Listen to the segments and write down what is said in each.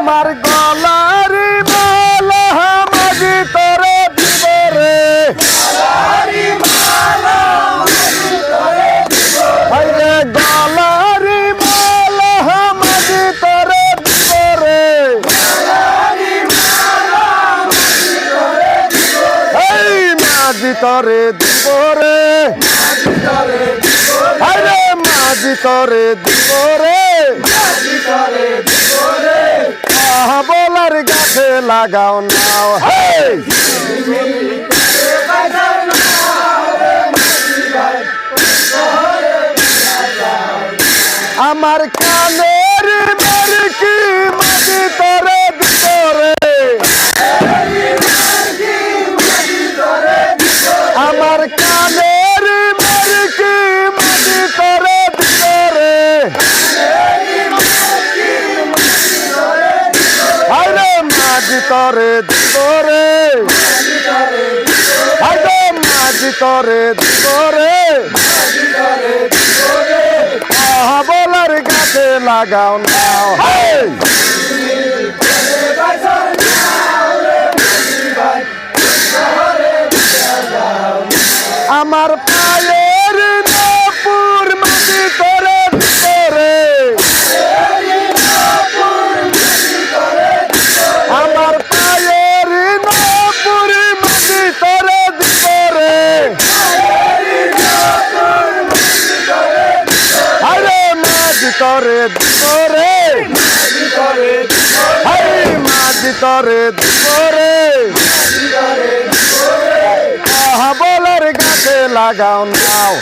আমার গলার মালা মাঝি তোরে দিব রে। হাই রে গলার মালা মাঝি তোরে দিব রে। এই মাঝি তোরে দিব রে। মাঝি তোরে লাগাও নাও। আমার কানের মেরকি মাটি তোরে তোরে ভিতরে আরে মাঝি তোরে আহা বলার গাছে লাগাও হেই! আমার করে ভিতরে মাঝি ভিতরে আহা বলার গাছে লাগাও নাও।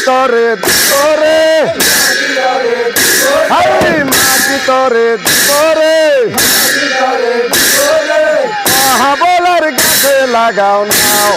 মাঝি তরে। ভিতরে মাটি তরে তরে। বলার গাছে লাগাও নাও।